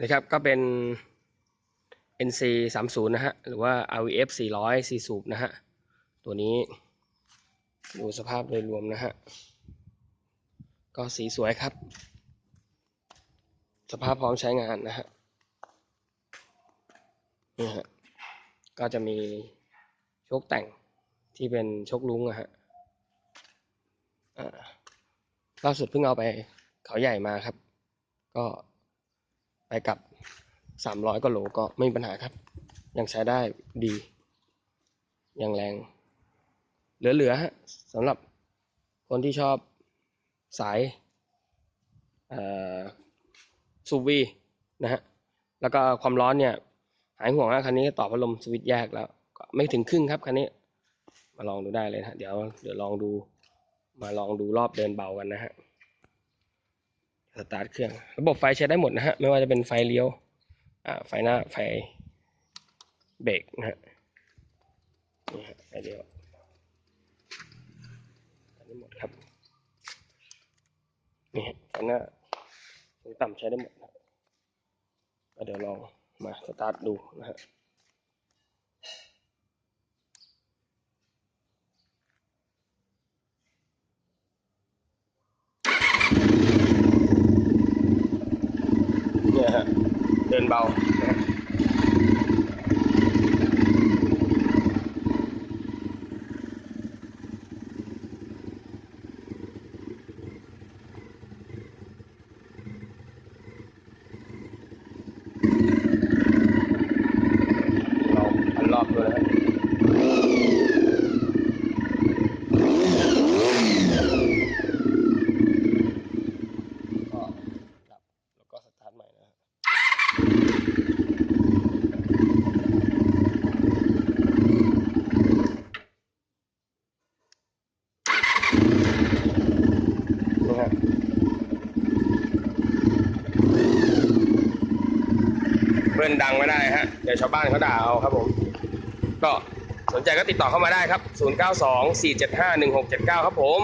นะครับก็เป็น NC 30นะฮะหรือว่า RVF 400 4 สูบนะฮะตัวนี้ดูสภาพโดยรวมนะฮะก็สีสวยครับ สภาพพร้อมใช้งานนะฮะนี่ฮะก็จะมีโชคแต่งที่เป็นโชคลุงอะฮะล่าสุดเพิ่งเอาไปเขาใหญ่มาครับ ก็ ไปกับสามร้อยกว่าโลก็ไม่มีปัญหาครับ ยังใช้ได้ดี ยังแรง เหลือๆฮะสำหรับคนที่ชอบสายซูวีนะฮะ แล้วก็ความร้อนเนี่ย หายห่วงแล้วคันนี้ต่อพัดลมสวิตช์แยกแล้ว ไม่ถึงครึ่งครับคันนี้ มาลองดูได้เลยนะฮะเดี๋ยวเดี๋ยวลองดู มาลองดูรอบเดินเบากันนะฮะ สตาร์ทเครื่อง ระบบไฟใช้ได้หมดนะฮะ ไม่ว่าจะเป็นไฟเลี้ยว อ่า ไฟหน้า ไฟเบรกนะฮะ นี่ฮะ ไฟเลี้ยวใช้ได้หมดครับ นี่ฮะไฟหน้าสูงต่ำใช้ได้หมดนะเดี๋ยวลองมาสตาร์ทดูนะฮะ เดินเบานะฮะลองพันรอบดูนะฮะก็ดับแล้วก็สตาร์ทใหม่นะฮะ นะฮะเบิ้ลดังไม่ได้ฮะ เดี๋ยวชาวบ้านเขาด่าเอาครับผม ก็สนใจก็ติดต่อเข้ามาได้ครับ 092 475 1679 ครับผม